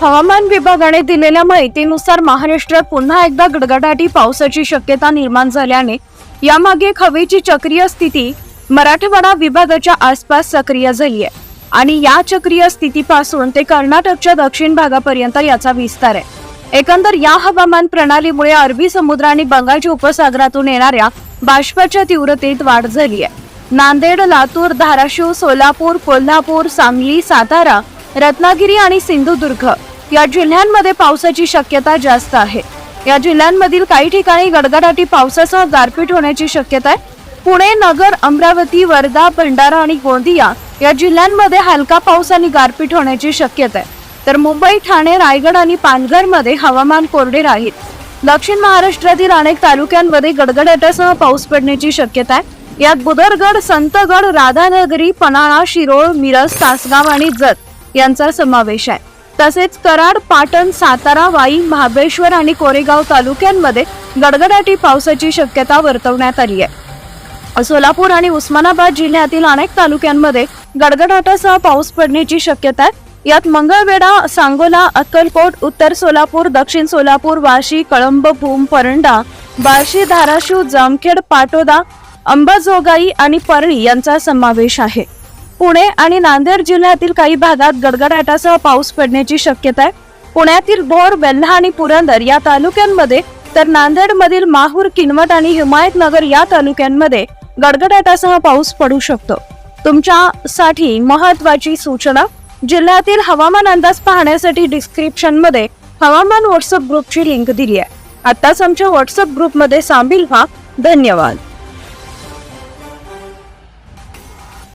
हवामान विभागाने दिलेल्या माहितीनुसार महाराष्ट्रात पुन्हा एकदा गडगडाटी पावसाची शक्यता निर्माण झाल्याने यामागे एक हवेची चक्रीय स्थिती मराठवाडा विभागाच्या आसपास सक्रिय झाली आहे. आणि या चक्रीय स्थितीपासून ते कर्नाटकच्या दक्षिण भागापर्यंत याचा विस्तार आहे. एकंदर या हवामान प्रणालीमुळे अरबी समुद्र आणि बंगालच्या उपसागरातून येणाऱ्या बाष्पाच्या तीव्रतेत वाढ झाली आहे. नांदेड लातूर धाराशिव सोलापूर कोल्हापूर सांगली सातारा रत्नागिरी आणि सिंधुदुर्ग या जिल्ह्यांमध्ये पावसाची शक्यता जास्त आहे. या जिल्ह्यांमधील काही ठिकाणी गडगडाटी पावसासह गारपीट होण्याची शक्यता आहे. पुणे नगर अमरावती वर्धा भंडारा आणि गोंदिया या जिल्ह्यांमध्ये हलका पाऊस आणि गारपीट होण्याची शक्यता आहे. तर मुंबई ठाणे रायगड आणि पालघरमध्ये हवामान कोरडे राहील. दक्षिण महाराष्ट्रातील अनेक तालुक्यांमध्ये गडगडाटासह पाऊस पडण्याची शक्यता आहे. यात बुदरगड संतगड राधानगरी पन्हाळा शिरोळ मिरज तासगाव आणि जत यांचा समावेश आहे. तसेच कराड पाटण सातारा वाई महाबळेश्वर आणि कोरेगाव तालुक्यांमध्ये गडगडाटी पावसाची शक्यता वर्तवण्यात आली आहे. सोलापूर आणि उस्मानाबाद जिल्ह्यातील अनेक तालुक्यांमध्ये गडगडाटासह पाऊस पडण्याची शक्यता आहे. यात मंगळवेढा सांगोला अक्कलकोट उत्तर सोलापूर दक्षिण सोलापूर वाशी कळंब भूम परंडा बार्शी धाराशिव जामखेड पाटोदा अंबाजोगाई आणि परळी यांचा समावेश आहे. पुणे आणि नांदेड जिल्ह्यातील काही भागात गडगडाटासह पाऊस पडण्याची शक्यता आहे. पुण्यातील भोर वेल्हा आणि पुरंदर या तालुक्यांमध्ये तर नांदेडमधील माहूर किनवट आणि हिमायतनगर या तालुक्यांमध्ये गडगडाटासह पाऊस पडू शकतो. तुमच्यासाठी महत्वाची सूचना जिल्ह्यातील हवामान अंदाज पाहण्यासाठी डिस्क्रिप्शनमध्ये हवामान व्हॉट्सअप ग्रुपची लिंक दिली आहे. आताच आमच्या व्हॉट्सअप ग्रुपमध्ये सामील व्हा. धन्यवाद.